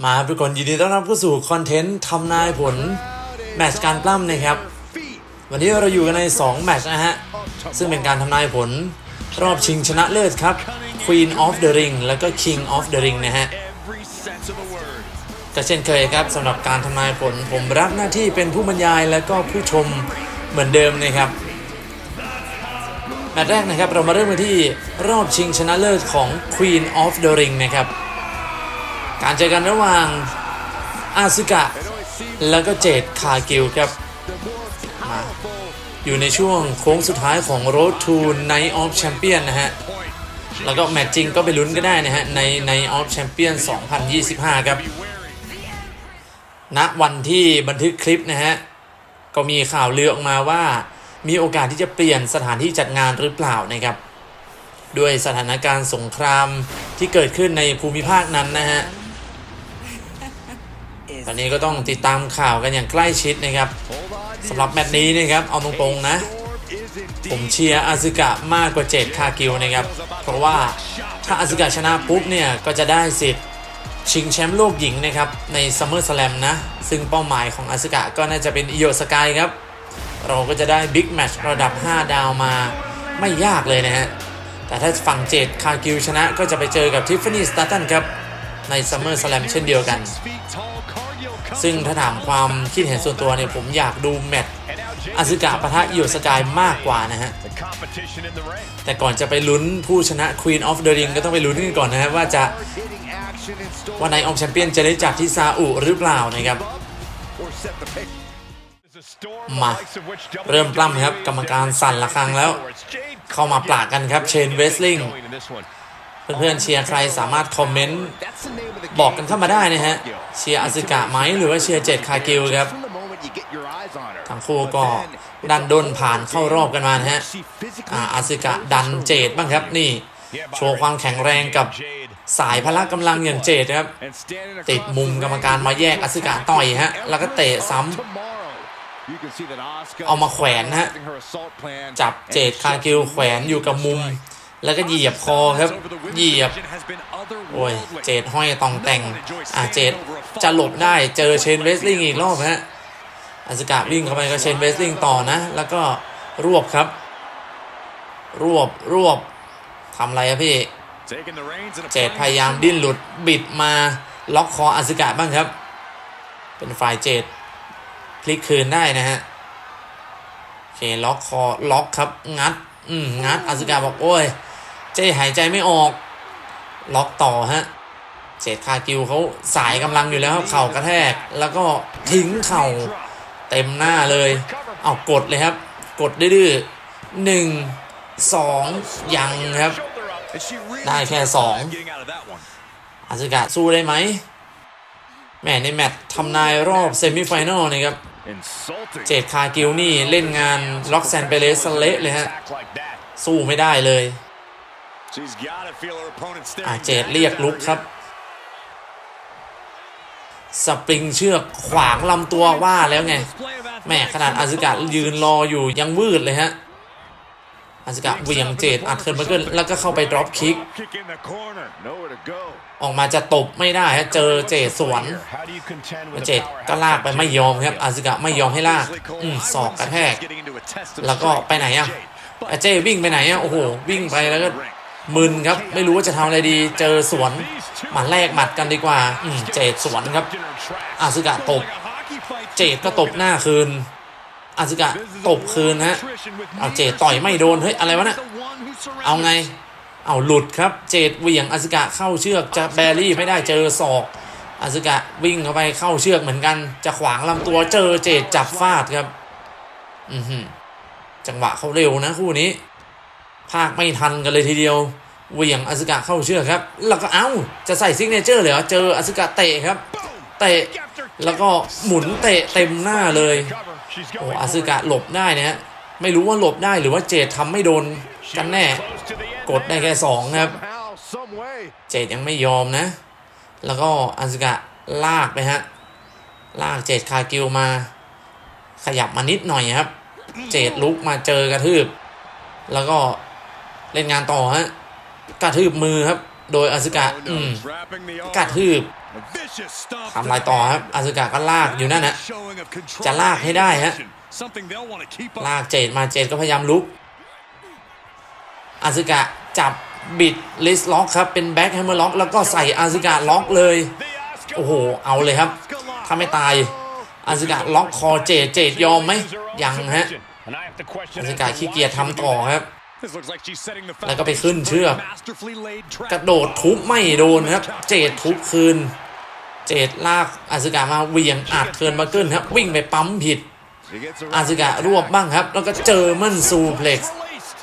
มาครับทุกคนยินดีต้อนรับเข้าสู่คอนเทนต์ทำนายผล แมตช์การปล้ำนะครับ วันนี้เราอยู่กันใน 2 แมตช์นะฮะ ซึ่งเป็นการทำนายผล รอบชิงชนะเลิศครับ Queen of the Ring แล้วก็ King of the Ring นะฮะก็เช่นเคยครับสำหรับการทำนายผล ผมรับหน้าที่เป็นผู้บรรยายและก็ผู้ชมเหมือนเดิมนะครับแมตช์แรกนะครับเรามาเริ่มกันที่รอบชิงชนะเลิศของ Queen of the Ring นะครับ การเจอกันระหว่างอาซึกะ แล้วก็เจดคากิลครับมาอยู่ในช่วงโค้งสุดท้ายของ Road to Night of Champion นะฮะ แล้วก็แมตช์จริงก็ไปลุ้นก็ได้นะฮะ ใน Night of Champion 2025 ครับณวันที่บันทึกคลิปนะฮะ ก็มีข่าวเลือออกมาว่ามีโอกาสที่จะเปลี่ยนสถานที่จัดงานหรือเปล่านะครับ ด้วยสถานการณ์สงครามที่เกิดขึ้นในภูมิภาคนั้นนะฮะ ตอนนี้ก็ต้องติดตามข่าวกันอย่างใกล้ชิดนะครับสำหรับแมตช์นี้นะครับเอาตรงๆนะ ผมเชียร์อาซึกะมากกว่าเจดคากิวนะครับ เพราะว่าถ้าอาซึกะชนะปุ๊บเนี่ย ก็จะได้สิทธิ์ชิงแชมป์โลกหญิงนะครับ ในซัมเมอร์สแลมนะ ซึ่งเป้าหมายของอาซึกะก็น่าจะเป็นอิโยสกายครับ เราก็จะได้บิ๊กแมตช์ระดับ 5 ดาวมาไม่ยากเลยนะฮะแต่ถ้าฝั่งเจดคากิวชนะก็จะไปเจอกับทิฟฟานี่สตาร์ตันครับในซัมเมอร์สแลมเช่นเดียวกัน ซึ่งถ้าถามความคิดเห็นส่วนตัวเนี่ยผมอยากดูแมตช์อาซึกะปะทะอิโยสกายมากกว่านะฮะ The competition in the ring. แต่ก่อนจะไปลุ้นผู้ชนะ Queen of the Ring ก็ต้องไปลุ้นกันก่อนนะฮะว่าจะ Hitting action in store ว่าในออมแชมเปี้ยนจะได้จัดที่ซาอุหรือเปล่านะครับ or set the pace. There's a storm มา the likes of which WWE เริ่มปล้ำครับ กรรมการสั่นระฆังแล้ว เข้ามาปรากันครับเชนเวสลิง เพื่อนๆเชียร์ใครสามารถคอมเมนต์บอกกันเข้ามาได้นะฮะเชียร์อาซึกะไหมหรือว่าเชียร์เจดคากิลครับทั้งคู่ก็ดันด้นผ่านเข้ารอบกันมาฮะอาซึกะดันเจดบ้างครับนี่ โชว์ความแข็งแรงกับสายพละกำลังอย่างเจดครับ ติดมุมกรรมการมาแยกอาซึกะต่อยฮะ แล้วก็เตะซ้ำเอามาแขวนฮะ จับเจดคากิลแขวนอยู่กับมุม แล้วก็เหยียบคอครับ เหยียบ โอ้ย เจดห้อยตองแต่ง อะเจดจะหลบได้เจอเชนเวสลิงอีกรอบฮะอาสกาวิ่งเข้าไปก็เชนเวสลิงต่อนะ แล้วก็รวบครับ รวบรวบทำอะไรอะพี่ เจดพยายามดิ้นหลุดบิดมาล็อกคออาสกาบ้างครับ เป็นฝ่ายเจดพลิกคืนได้นะฮะโอเคล็อกคอล็อกครับงัด อืมงัดอาสกาบอกโอ้ย เจหายใจไม่ออก ล็อกต่อฮะเจดคากิวเขาสายกำลังอยู่แล้วครับเข่ากระแทกแล้วก็ทิ้งเข่าเต็มหน้าเลยเอากดเลยครับ กดดื้อๆหนึ่งสองยังครับ ได้แค่สองอาซึกะสู้ได้ไหมแหมในแมตช์ทำนายรอบเซมิไฟแนลนะครับ เจดคากิวนี่เล่นงานล็อกแซนเปเรสเละเลยฮะ สู้ไม่ได้เลย อาเจดเรียกลุกครับ สปริงเชือกขวางลำตัวว่าแล้วไง แม่ขนาดอาซึกะยืนรออยู่ยังวืดเลยฮะอาซึกะเหวี่ยงเจดอัดเทิร์นเบอร์เกิลแล้วก็เข้าไปดรอปคิก ออกมาจะตบไม่ได้ฮะเจอเจดสวนเจดก็ลากไปไม่ยอมครับอาซึกะไม่ยอมให้ลากอืมศอกกระแทก แล้วก็ไปไหนอะอาเจวิ่งไปไหนอะโอ้โห วิ่งไปแล้วก็ มึนครับ ไม่รู้ว่าจะทำอะไรดี เจอสวนมาแลกหมัดกันดีกว่าเจดสวนครับ อาซึกะตบ เจดก็ตบหน้าคืน อาซึกะตบคืนฮะเอาเจดต่อยไม่โดนเฮ้ยอะไรวะเนี่ยเอาไง เอาหลุดครับ เจดเหวี่ยงอาซึกะเข้าเชือกจะแบรี่ไม่ได้เจอศอกอาซึกะวิ่งเข้าไปเข้าเชือกเหมือนกัน จะขวางลำตัวเจอเจดจับฟาดครับ อือหือจังหวะเขาเร็วนะคู่นี้ ภาคไม่ทันกันเลยทีเดียว เวียงอาซึกะเข้าเชือกครับ แล้วก็เอ้า จะใส่ซิกเนเจอร์เหรอเจออาซึกะเตะครับ เตะ แล้วก็หมุนเตะเต็มหน้าเลย โอ้อาซึกะหลบได้นะฮะไม่รู้ว่าหลบได้หรือว่าเจดทำไม่โดนกันแน่ กดได้แค่สองครับ เจดยังไม่ยอมนะ แล้วก็อาซึกะลากไปฮะ ลากเจดคากิวมา ขยับมานิดหน่อยครับ เจดลุกมาเจอกระทืบ แล้วก็เล่นงานต่อฮะ กระทืบมือครับ โดยอาซึกะอืมกระทืบ Vicious stomp ทำลายต่อครับอาซึกะก็ลากอยู่นั่นนะ Showing of control จะลากให้ได้ฮะ Something they'll want to keep up. ลากเจดมาเจดก็พยายามลุกอาซึกะจับบิดลิสล็อกครับ เป็นแบ็คแฮมเมอร์ล็อกแล้วก็ใส่อาซึกะล็อกเลย The Asuka โอ้โห เอาเลยครับ ถ้าไม่ตายอาซึกะล็อกคอเจดเจดยอมไหมยังฮะ And I have to question อาซึกะขี้เกียจทำต่อครับ This looks like she's setting the แล้วก็ไปขึ้นเชือก masterfully laid trap. กระโดดทุบไม่โดนครับ เจดทุบคืน เจดลากอาซึกะมาเหวียงอัดเทิร์นมาเกิลครับ วิ่งไปปั๊มผิด She gets around อาซึกะรวบบ้างครับ แล้วก็เจอมันซูเพล็กซ์ Released.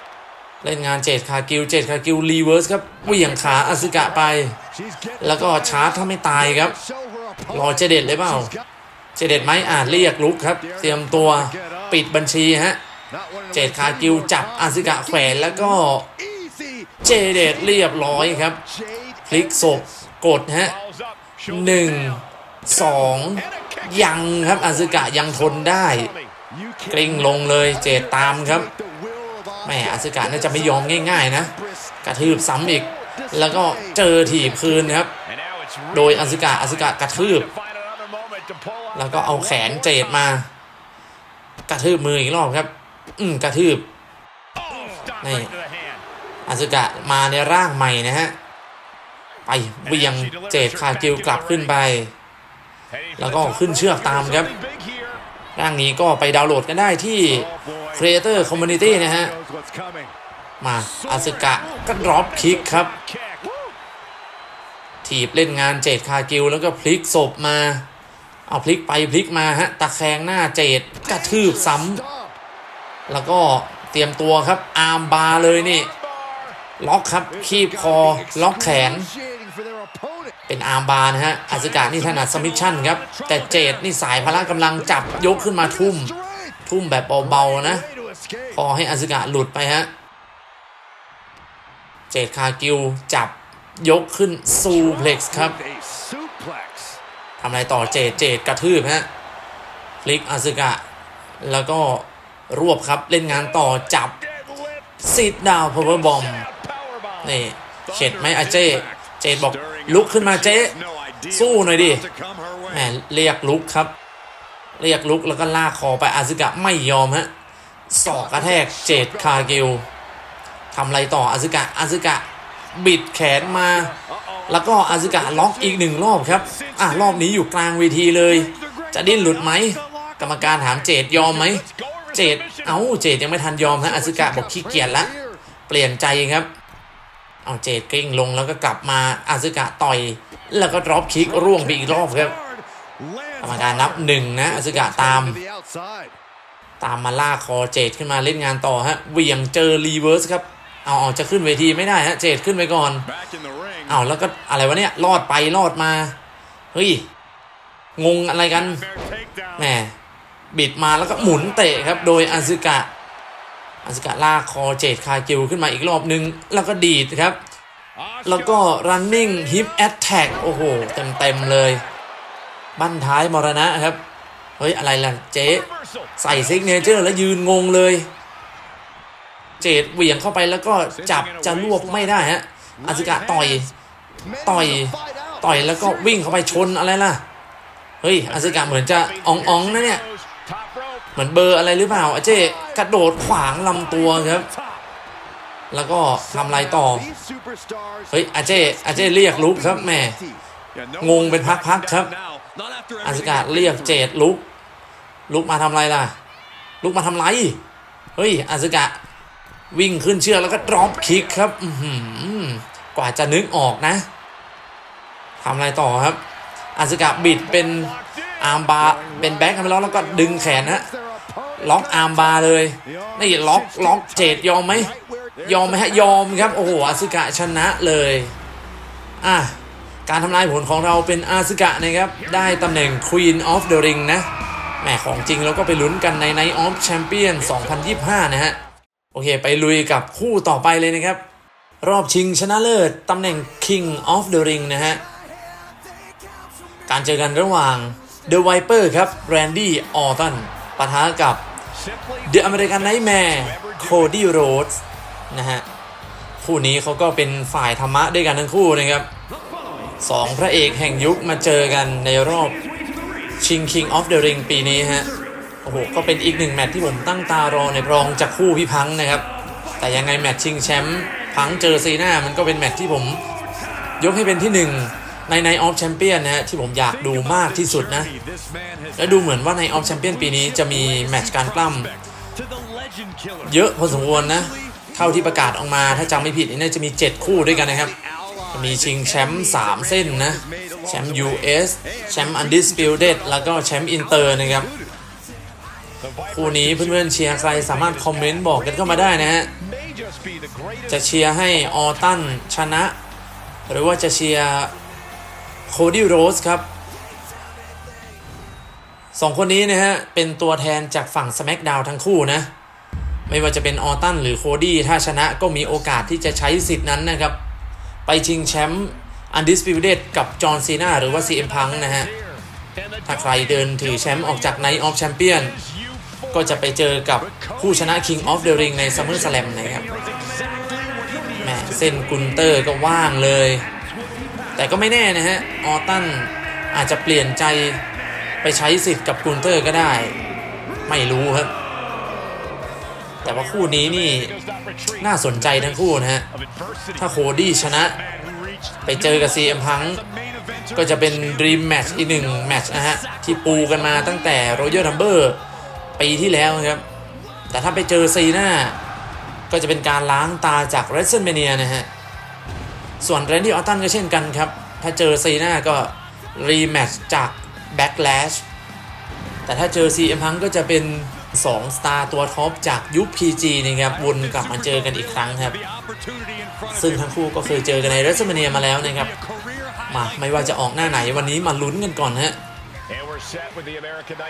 เล่นงานเจดคากิวเจดคากิวรีเวิร์สครับเหวี่ยงขาอาซึกะไป She's getting แล้วก็ชาร์จถ้าไม่ตายครับรอเจเด็ดเลยเปล่าเจเด็ดไหมอาจเรียกลุกครับ เตรียมตัวปิดบัญชีฮะ เจดคากิวจับอาซึกะแขวนแล้วก็เจเด็ดเรียบร้อยครับ พลิกศพกดฮะหนึ่งสองยังครับอาซึกะยังทนได้ กลิ้งลงเลยเจดตามครับแหม่อาซึกะน่าจะไม่ยอมง่าย ๆ นะ กระทืบซ้ำอีก แล้วก็เจอถีบคืนครับ โดยอาซึกะอาซึกะกระทืบ แล้วก็เอาแขนเจดมา กระทืบมืออีกรอบครับ อืมกระทืบ Oh, stop Này. right to the hand. อาซึกะมาในร่างใหม่นะฮะ ไปเวียงเจดคากิวกลับขึ้นไป แล้วก็ขึ้นเชือกตามครับ ร่างนี้ก็ไปดาวน์โหลดกันได้ที่ Creator Community นะฮะ มาอาซึกะก็ดรอปคิกครับ ถีบเล่นงานเจดคากิวแล้วก็พลิกศพมา เอาพลิกไปพลิกมาฮะ ตะแคงหน้าเจดกระทืบซ้ำ แล้วก็เตรียมตัวครับอาร์มบาร์เลยนี่ ล็อกครับคีบคอล็อกแขน เป็นอาร์มบาร์นะฮะอาซึกะนี่ถนัดสมิชชั่นครับ แต่เจดนี่สายพละกำลังจับยกขึ้นมาทุ่ม ทุ่มแบบเบาๆนะ พอให้อาซึกะหลุดไปฮะเจดคากิวจับยกขึ้นซูเพล็กซ์ครับทำอะไรต่อเจดเจดกระทืบฮะพลิกอาซึกะ แล้วก็ รวบครับเล่นงานต่อจับซีดดาวพาวเวอร์บอมนี่เข็ดไหมอาเจเจดบอกลุกขึ้นมาเจสู้หน่อยดิแหมเรียกลุกครับ เรียกลุกแล้วก็ลากคอไปอาซึกะไม่ยอมฮะศอกกระแทกเจดคาเกิวทำอะไรต่ออาซึกะอาซึกะบิดแขนมา แล้วก็อาซึกะล็อกอีกหนึ่งรอบครับ อะรอบนี้อยู่กลางเวทีเลย จะดิ้นหลุดไหมกรรมการถามเจดยอมไหม เจดเอ้าเจดยังไม่ทันยอมฮะอาซึกะบอกขี้เกียจละเปลี่ยนใจครับ เอาเจดกลิ้งลงแล้วก็กลับมาอาซึกะต่อย แล้วก็ดรอปคิกร่วงไปอีกรอบครับกรรมการนับหนึ่งนะอาซึกะตาม ตามมาล่าคอเจดขึ้นมาเล่นงานต่อฮะเวียงเจอรีเวิร์สครับเอาเอาจะขึ้นเวทีไม่ได้ฮะเจดขึ้นไปก่อนเอาแล้วก็อะไรวะเนี่ยรอดไปรอดมาเฮ้ยงงอะไรกันแหม บิดมาแล้วก็หมุนเตะครับ โดยอาซึกะอาซึกะลากคอเจดคากิวขึ้นมาอีกรอบนึง แล้วก็ดีดครับ แล้วก็ running hip attack โอ้โหเต็มเต็มๆเลย บั้นท้ายมรณะครับ เฮ้ย อะไรล่ะ เจ๊ ใส่ซิกเนเจอร์แล้วยืนงงเลย เจดเหวี่ยงเข้าไปแล้วก็จับจะรวบไม่ได้ฮะอาซึกะต่อยต่อยต่อยแล้วก็วิ่งเข้าไปชนอะไรล่ะ เฮ้ยอาซึกะเหมือนจะอองอองๆนะเนี่ย เหมือนเบอร์อะไรหรือเปล่าอาเจกระโดดขวางลำตัวครับ แล้วก็ทำไรต่อ เฮ้ยอาเจอาเจเรียกลุกครับแม่งงเป็นพักๆครับอาซึ everything กะ that เรียกเจดลุก ลุกมาทำไรล่ะ ลุกมาทำไร เฮ้ยอาซึกะวิ่งขึ้นเชือกแล้วก็ดรอปคิกครับกว่าจะนึกออกนะทำไรต่อครับอาซึกะบิดเป็น อาร์มบาร์เป็นแบ็คทำไปแล้วแล้วก็ดึงแขนฮะล็อกอาร์มบาร์เลยนี่ล็อกล็อกเจดยอมไหมยอมไหมฮะยอมครับโอ้โหอาซึกะชนะเลยอะการทำลายผลของเราเป็นอาซึกะนะครับ ได้ตำแหน่ง Queen of the Ring นะแหมของจริงเราก็ไปลุ้นกันใน Night of Champion 2025 นะฮะ โอเค ไปลุยกับคู่ต่อไปเลยนะครับ รอบชิงชนะเลิศตำแหน่ง King of the Ring นะฮะ การเจอกันระหว่าง The Viper ครับ Randy Orton ปะทะกับ Simply The American Nightmare Cody Rhodes นะฮะคู่นี้เขาก็เป็นฝ่ายธรรมะด้วยกันทั้งคู่นะครับสองพระเอกแห่งยุคมาเจอกันในรอบชิง King of the Ring ปีนี้ฮะ โอ้โห ก็เป็นอีกหนึ่งแมตช์ที่ผมตั้งตารอในรองจากคู่พี่พังนะครับ แต่ยังไงแมตช์ชิงแชมป์พังเจอซีน่ามันก็เป็นแมตช์ที่ผมยกให้เป็นที่หนึ่ง ในในออฟแชมเปี้ยนนะฮะที่ผมอยากดูมากที่สุดนะ และดูเหมือนว่าในออฟแชมเปี้ยนปีนี้จะมีแมตช์การปล้ำเยอะพอสมควรนะ เท่าที่ประกาศออกมาถ้าจำไม่ผิดนี่น่าจะมี 7 คู่ด้วยกันนะครับ มีชิงแชมป์3เส้นนะแชมป์ US แชมป์ Undisputed แล้วก็แชมป์อินเตอร์นะครับ คู่นี้เพื่อนๆเชียร์ใครสามารถคอมเมนต์บอกกันเข้ามาได้นะฮะ จะเชียร์ให้ออตันชนะ หรือว่าจะเชียร์ โคดี้โรสครับสองคนนี้นะฮะ เป็นตัวแทนจากฝั่ง SmackDown ทั้งคู่นะ ไม่ว่าจะเป็นออตันหรือโคดี้ถ้าชนะก็มีโอกาสที่จะใช้สิทธิ์นั้นนะครับ ไปชิงแชมป์ Undisputed กับจอห์นซีนาหรือว่า CM Punk นะฮะ ถ้าใครเดินถือแชมป์ออกจาก Night of Champion ก็จะไปเจอกับผู้ชนะ King of the Ring ใน SummerSlam นะครับแหมเส้นกุนเตอร์ก็ว่างเลย แต่ก็ไม่แน่นะฮะ ออตันอาจจะเปลี่ยนใจไปใช้สิทธิ์กับกุนเตอร์ก็ได้ ไม่รู้ครับ แต่ว่าคู่นี้นี่น่าสนใจทั้งคู่นะฮะ ถ้าโคดี้ชนะ ไปเจอกับ CM Punk ก็จะเป็น Dream Match อีกหนึ่งแมตช์นะฮะ ที่ปูกันมาตั้งแต่ Royal Rumble ปีที่แล้วครับ แต่ถ้าไปเจอซีหน่าก็จะเป็นการล้างตาจาก WrestleMania นะฮะ ส่วนเรนดี้ออตตันก็เช่นกันครับ ถ้าเจอซีน่าก็รีแมตช์จาก Backlash แต่ถ้าเจอ CM Punk ก็จะเป็น2สตาร์ตัวท็อปจากยุค PG นะครับวนกลับมาเจอกันอีกครั้งครับ ซึ่งทั้งคู่ก็เคยเจอกันใน WrestleMania มาแล้วนะครับ มาไม่ว่าจะออกหน้าไหนวันนี้มาลุ้นกันก่อนฮะ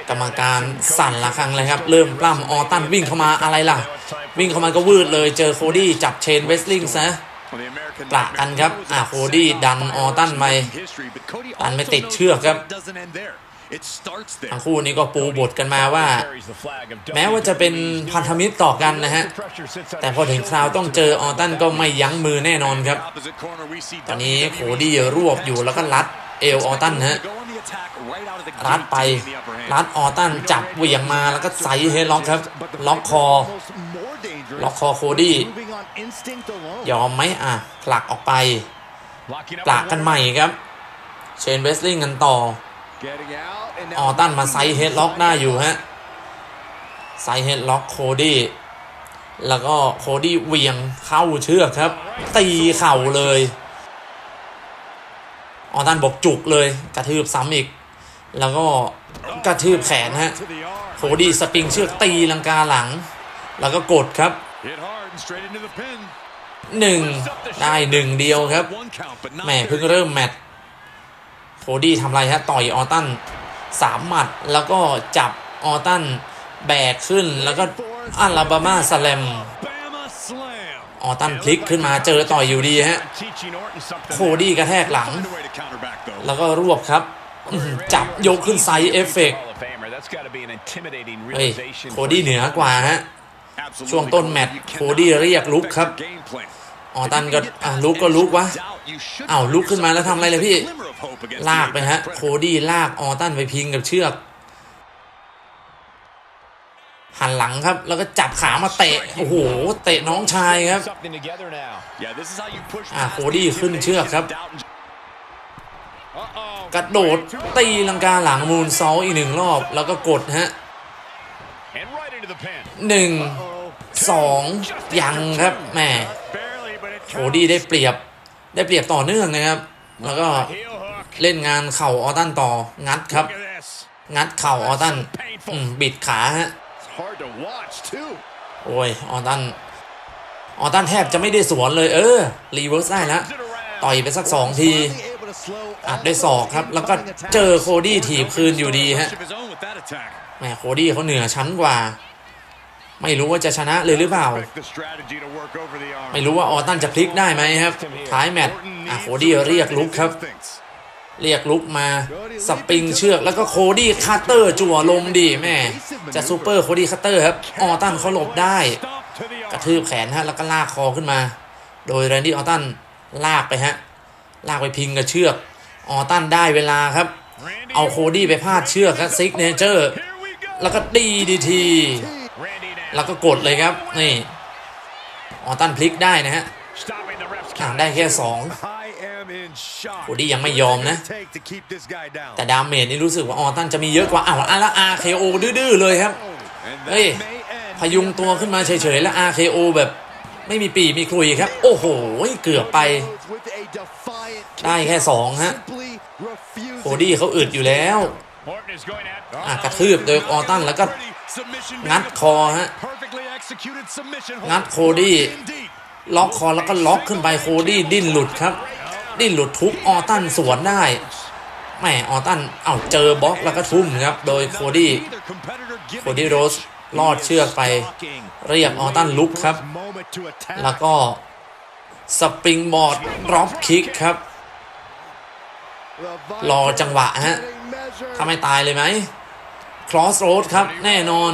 กรรมการสั่นละครั้งเลยครับ เริ่มปล้ำออตันวิ่งเข้ามาอะไรล่ะ วิ่งเข้ามาก็วืดเลยเจอโคดี้จับเชนเวสลิงซะ ปะกันครับ อะโคดี้ดันออตันไปดันไปติดเชือกครับทั้งคู่นี้ก็ปูบทกันมาว่า แม้ว่าจะเป็นพันธมิตรต่อกันนะฮะ แต่พอถึงคราวต้องเจอออตันก็ไม่ยั้งมือแน่นอนครับ ตอนนี้โคดี้รวบอยู่แล้วก็รัดเอวออตันฮะรัดไปรัดออตันจับเหวี่ยงมาแล้วก็ใส่เฮดล็อกครับ ล็อกคอ ล็อกคอโคดี้ ยอมไหมอะผลักออกไปปลักกันใหม่ครับ เชนเวสลิงกันต่อ ออตันมาไซด์เฮดล็อกได้อยู่ฮะ ไซด์เฮดล็อกโคดี้ แล้วก็โคดี้เหวี่ยงเข้าเชือกครับ ตีเข่าเลย ออตันบอกจุกเลย กระทืบซ้ำอีก แล้วก็กระทืบแขนฮะ โคดี้สปริงเชือกตีลังกาหลัง แล้วก็กดครับ หนึ่งได้หนึ่งเดียวครับแหมเพิ่งเริ่มแมตช์โคดี้ทำไรฮะต่อยออตันสามหมัดแล้วก็จับออตันแบกขึ้นแล้วก็อัลลาบามาสแลมออตันพลิกขึ้นมาเจอต่อยอยู่ดีฮะโคดี้กระแทกหลัง แล้วก็รวบครับอื้อหือจับยกขึ้นไซส์เอฟเฟกต์เฮ้ยโคดี้เหนือกว่าฮะ ช่วงต้นแมตช์โคดี้เรียกลุกครับออตันก็อะลุกก็ลุกวะอ้าวลุกขึ้นมาแล้วทำอะไรเลยพี่ ลากไปฮะ โคดี้ลากออตันไปพิงกับเชือก หันหลังครับ แล้วก็จับขามาเตะ โอ้โห เตะน้องชายครับ อะโคดี้ขึ้นเชือกครับ กระโดดตีลังกาหลังมูนซอลอีกหนึ่งรอบ แล้วก็กดฮะ หนึ่งสองยังครับแหมโคดี้ได้เปรียบได้เปรียบต่อเนื่องนะครับ แล้วก็เล่นงานเข่าออตันต่องัดครับ งัดเข่าออตันบิดขาฮะโอ้ยออตันออตันแทบจะไม่ได้สวนเลยเออรีเวิร์สได้แล้วต่อยไปสักสองทีอัดด้วยศอกครับ แล้วก็เจอโคดี้ถีบคืนอยู่ดีฮะแหมโคดี้เขาเหนือชั้นกว่า ไม่รู้ว่าจะชนะเลยหรือเปล่า ไม่รู้ว่าออตันจะพลิกได้ไหมครับ ท้ายแมตช์อะโคดี้เรียกลุกครับ เรียกลุกมาสปริงเชือกแล้วก็โคดี้คัตเตอร์จั่วลมดีแม่ จะซูเปอร์โคดี้คัตเตอร์ครับ ออตันเขาหลบได้ กระทืบแขนฮะแล้วก็ลากคอขึ้นมา โดยแรนดี้ออตันลากไปฮะ ลากไปพิงกับเชือก ออตันได้เวลาครับ เอาโคดี้ไปพาดเชือกครับซิกเนเจอร์ Here we go. แล้วก็ดีดีที Randy now. แล้วก็กดเลยครับ นี่ออตันพลิกได้นะฮะ Stopping the ref's อ่า count. ได้แค่สอง I am in shock. โคดี้ยังไม่ยอมนะ Take to keep this guy down. แต่ดาเมจนี่รู้สึกว่าออตันจะมีเยอะกว่าอ้าวอะแล้ว RKO ดื้อๆเลยครับ And that เฮ้ย may end พยุงตัวขึ้นมาเฉยๆ แล้ว RKO แบบไม่มีปีมีคลุยครับ โอ้โห เกือบไป with a defiant ได้แค่สองฮะ simply refusing โคดี้เขาอึดอยู่แล้ว Orton is going at. อะกระทืบโดยออตันแล้วก็ Submission งัด made คอฮะ perfectly executed submission งัดโคดี้ Indeed. ล็อกคอแล้วก็ล็อกขึ้นไปโคดี้ดิ้นหลุดครับ ดิ้นหลุดทุบออตันสวนได้แหมออตัน เอาเจอบล็อกแล้วก็ทุ่มครับ โดยโคดี้ Neither competitor giving โคดี้โรสลอดเชือกไป เรียกออตันลุกครับ moment to attack. แล้วก็สปริงบอร์ดดรอปคิกครับ รอจังหวะฮะถ้าไม่ตายเลยไหม คลอสโรดครับ แน่นอน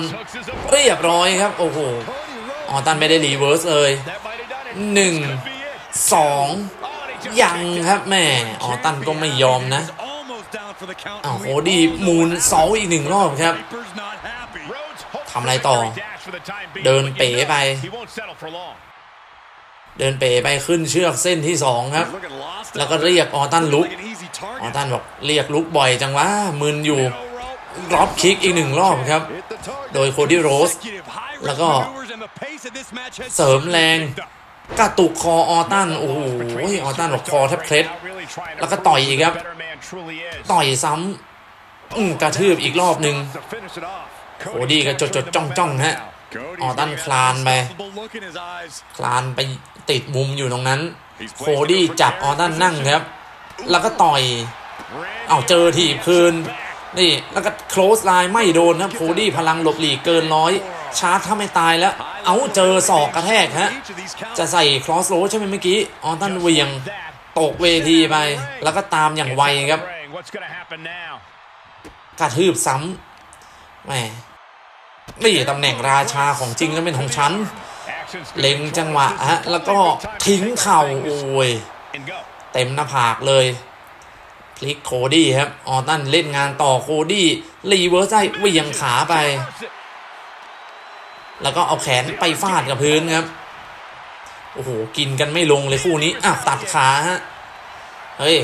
เรียบร้อยครับ โอ้โหออตันไม่ได้รีเวิร์สเลยหนึ่งสองยังครับแม่ออตันก็ไม่ยอมนะโอ้โหดีมูนเสาอีกหนึ่งรอบครับทำอะไรต่อ เดินเป๋ไป เดินเป๋ไปขึ้นเชือกเส้นที่สองครับ แล้วก็เรียกออตันลุกออตันบอกเรียกลุกบ่อยจังวะมึนอยู่ ดรอปคิกอีกหนึ่งรอบครับ โดยโคดี้โรส แล้วก็เสริมแรงกระตุกคอออตัน โอ้โหออตันบอกคอแทบเคล็ดแล้วก็ต่อยอีกครับ ต่อยซ้ำอืกระทืบอีกรอบหนึ่งโคดี้ก็จดจดจ้องจ้องๆฮะออตันคลานไป คลานไปติดมุมอยู่ตรงนั้น โคดี้จับออตันนั่งครับ แล้วก็ต่อย เอาเจอถีบคืน นี่แล้วก็ close line ไม่โดนครับโคดี้พลังหลบหลีกเกินร้อยชาร์จถ้าไม่ตายแล้ว เอาเจอศอกกระแทกฮะ จะใส่ cross road ใช่ไหมเมื่อกี้ ออตันเวียง ตกเวทีไป แล้วก็ตามอย่างไวครับ กระทืบซ้ำแหมนี่ตำแหน่งราชาของจริงแล้วเป็นของฉัน เล็งจังหวะฮะ แล้วก็ทิ้งเข่าโอ้ย เต็มหน้าผากเลย พลิกโคดี้ครับออตันเล่นงานต่อโคดี้รีเวิร์สได้เวียงขาไป แล้วก็เอาแขนไปฟาดกับพื้นครับ โอ้โห กินกันไม่ลงเลยคู่นี้อะตัดขาฮะ เฮ้ย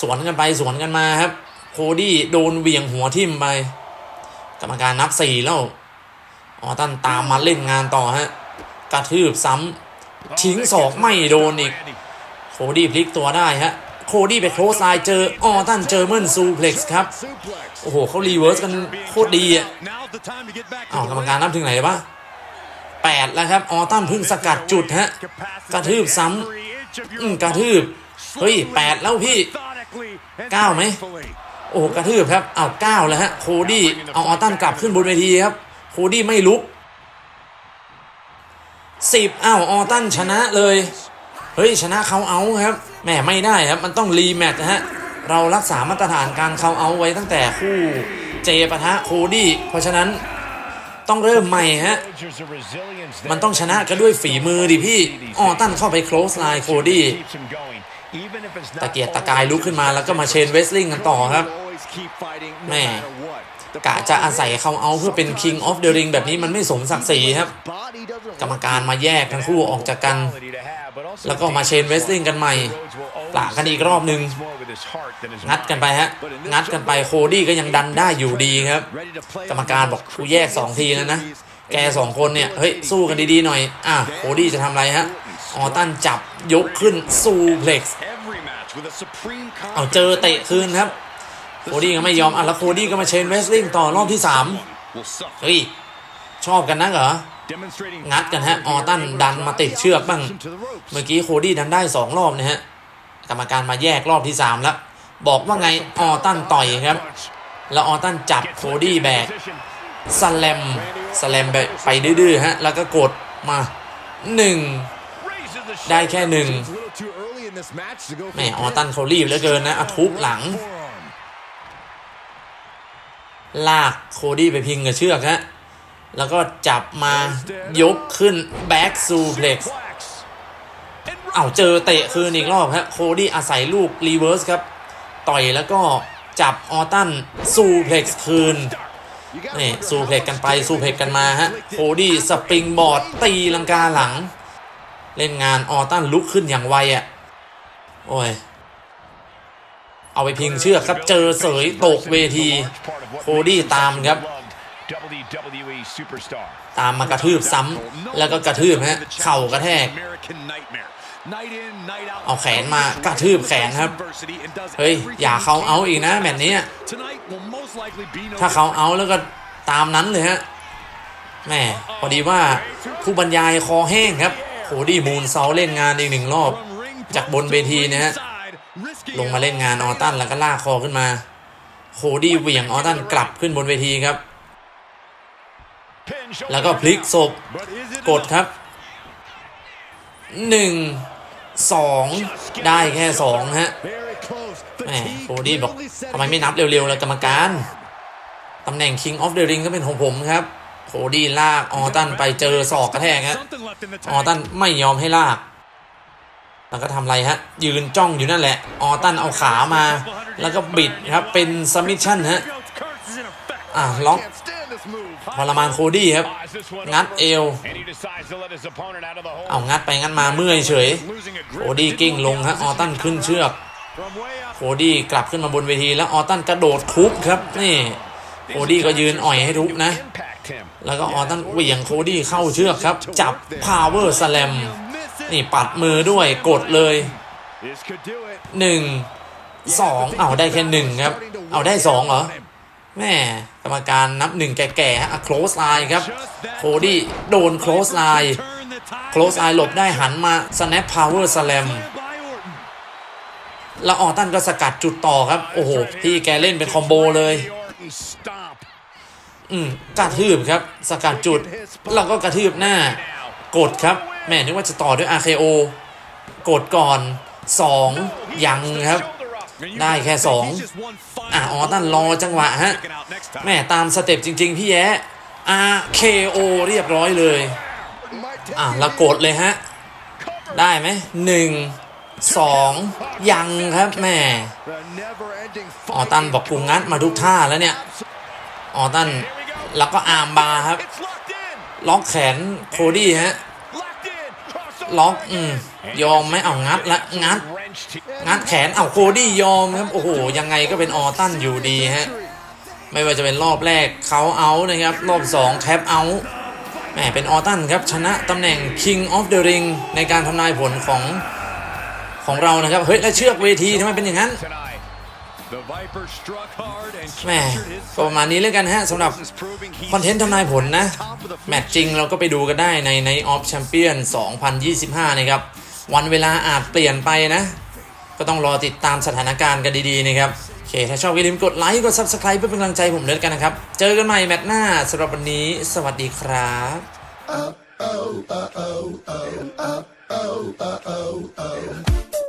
สวนกันไปสวนกันมาครับ โคดี้โดนเวียงหัวทิ่มไป กรรมการนับสี่แล้ว ออตันตามมาเล่นงานต่อฮะ กระทืบซ้ำทิ้งศอกไม่โดนอีก โคดี้พลิกตัวได้ฮะ ดี้ไปโคลสไลน์เจอออตันเจอเมนซูเพล็กซ์ครับ suplex. โอ้โหเขารีเวิร์สกันโคตรดีอะ Now's the time to get back to อ้าว the กรรมการนับถึงไหนวะแปดแล้วครับ ออตันเพิ่งสกัดจุดฮะ กระทืบซ้ำอืมกระทืบ เฮ้ยแปดแล้วพี่เก้าไหม โอ้โหกระทืบครับอ้าวเก้าแล้วฮะ โคดี้เอาออตันกลับขึ้นบนเวทีครับ โคดี้ไม่ลุกสิบอ้าวออตันชนะเลย เฮ้ย ชนะเขาเอาครับ แหมไม่ได้ครับ มันต้องรีแมตช์นะฮะ เรารักษามาตรฐานการเขาเอาไว้ตั้งแต่คู่เจปะทะโคดี้ เพราะฉะนั้นต้องเริ่มใหม่ฮะ มันต้องชนะกันด้วยฝีมือดิพี่ออตั้นเข้าไป close line โคดี้ตะเกียกตะกายลุกขึ้นมาแล้วก็มาเชนเวสลิงกันต่อครับแม่กะจะอาศัยเขาเอาเพื่อเป็น King of the Ring แบบนี้มันไม่สมศักดิ์ศรีครับ กรรมการมาแยกทั้งคู่ออกจากกัน แล้วก็มาเชนเวสลิงกันใหม่ปะกันอีกรอบหนึ่งงัดกันไปฮะ งัดกันไปโคดี้ก็ยังดันได้อยู่ดีครับ กรรมการบอกกูแยกสองทีแล้วนะ แกสองคนเนี่ย เฮ้ย สู้กันดีๆหน่อย อะโคดี้จะทำอะไรฮะ ออตันจับยกขึ้นซูเพล็กซ์เอาเจอเตะคืนครับ โคดี้ก็ไม่ยอมอะแล้วโคดี้ก็มาเชนเวสลิงต่อรอบที่สามเฮ้ยชอบกันนักเหรอ งัดกันฮะออตันดันมาติดเชือกบ้าง เมื่อกี้โคดี้ดันได้สองรอบนะฮะ กรรมการมาแยกรอบที่สามแล้ว บอกว่าไงออตันต่อยครับ แล้วออตันจับโคดี้แบกสแลมสแลมไปไปดื้อๆฮะ แล้วก็กดมาหนึ่งได้แค่หนึ่งแหมออตันเขารีบเหลือเกินนะอะทุบหลัง ลากโคดี้ไปพิงกับเชือกฮะ แล้วก็จับมายกขึ้นแบ็กซูเพล็กซ์เอาเจอเตะคืนอีกรอบฮะโคดี้อาศัยลูกรีเวิร์สครับ ต่อยแล้วก็จับออตันซูเพล็กซ์คืนนี่ซูเพล็กซ์กันไปซูเพล็กซ์กันมาฮะโคดี้สปริงบอร์ดตีลังกาหลัง เล่นงานออตันลุกขึ้นอย่างไวอะ่ะ โอ้ย เอาไปพิงเชือกครับเจอเสยตกเวที โคดี้ตามครับ WWE superstar ตามมากระทืบซ้ำแล้วก็กระทืบฮะเข่ากระแทก American nightmare. Night in, night out. เอาแขนมากระทืบแขนครับ Adversity and does เฮ้ย everything อย่าเขาเอาอีกนะ he แมตช์นี้ Tonight will most likely be no ถ้าเขาเอาแล้วก็ตามนั้นเลยฮะแหม่พอดีว่าผู้บรรยายคอแห้งครับโคดี้มูนเซาเล่นงานอีกหนึ่งรอบ from ring จากบนเวทีนะฮะ side. Risky ลงมาเล่นงานออตันแล้วก็ลากคอขึ้นมาโคดี้เหวี่ยงออตันกลับขึ้นบนเวทีครับ Pin shoulder แล้วก็พลิกศพกดครับหนึ่งสองได้แค่สองฮะแหมโคดี้บอกทำไมไม่นับเร็วๆเลยกรรมการตำแหน่ง King of the Ring ก็เป็นของผมครับโคดี้ลากออตันไปเจอศอกกระแทกฮะออตันไม่ยอมให้ลากแล้วก็ทำไรฮะ ยืนจ้องอยู่นั่นแหละ ออตันเอาขามา แล้วก็บิดครับ เป็นซัมมิชชั่นฮะ อะล็อก ทรมานโคดี้ครับ งัดเอว เอางัดไปงัดมาเมื่อยเฉย โคดี้กิ้งลงฮะออตันขึ้นเชือก โคดี้กลับขึ้นมาบนเวทีแล้วออตันกระโดดทุบครับนี่โคดี้ก็ยืนอ่อยให้ทุบนะ แล้วก็ออตันเหวี่ยงโคดี้เข้าเชือกครับ จับ power slam นี่ปัดมือด้วยกดเลยหนึ่งสองเอาได้แค่หนึ่งครับ เอาได้สองเหรอ แม่กรรมการนับหนึ่งแก่ๆฮะ close line ครับโคดี้โดน close line Turn the tide. close line หลบได้หันมา snap power slam By Orton. แล้วออตันก็สกัดจุดต่อครับ โอ้โห พี่แกเล่นเป็นคอมโบเลย อืมกระทืบครับ สกัดจุด แล้วก็กระทืบหน้า กดครับ แม่นึกว่าจะต่อด้วย RKO กดก่อนสองยังครับ ได้แค่ expect ส อะออตันรอจังหวะฮะแม่ตามสเต็ปจริง ๆ พี่แย้ RKO เรียบร้อยเลย อะล้วกดเลยฮะ ได้ไหมหนึ่งสองยังครับแม่ The never-ending ออตันบอกกูงัดมาทุกท่าแล้วเนี่ย ออตันแล้วก็อาร์มบาร์ครับ ล็อกแขนโคดี้ฮะ ล็อกอืมยอมไหมเอางัดละงัด งัดแขนเอาโคดี้ยอมครับ โอ้โห ยังไงก็เป็นออตันอยู่ดีฮะ ไม่ว่าจะเป็นรอบแรกเขาเอานะครับ รอบ2แท็บเอาแหมเป็นออตันครับ ชนะตำแหน่ง King of the Ring ในการทำนายผลของของเรานะครับ เฮ้ย แล้วเชือกเวทีทำไมเป็นอย่างนั้นแหมประมาณนี้แล้วกันฮะสำหรับคอนเทนต์ทำนายผลนะ แมตช์จริงเราก็ไปดูกันได้ในในออฟแชมเปี้ยน 2025 นะครับ วันเวลาอาจเปลี่ยนไปนะ ก็ต้องรอติดตามสถานการณ์กันดีๆนะครับโอเค ถ้าชอบอย่าลืมกดไลค์กด Subscribe เพื่อเป็นกำลังใจผมด้วยกันนะครับ เจอกันใหม่แมตช์หน้าสำหรับวันนี้ สวัสดีครับ oh, oh, oh, oh, oh, oh, oh.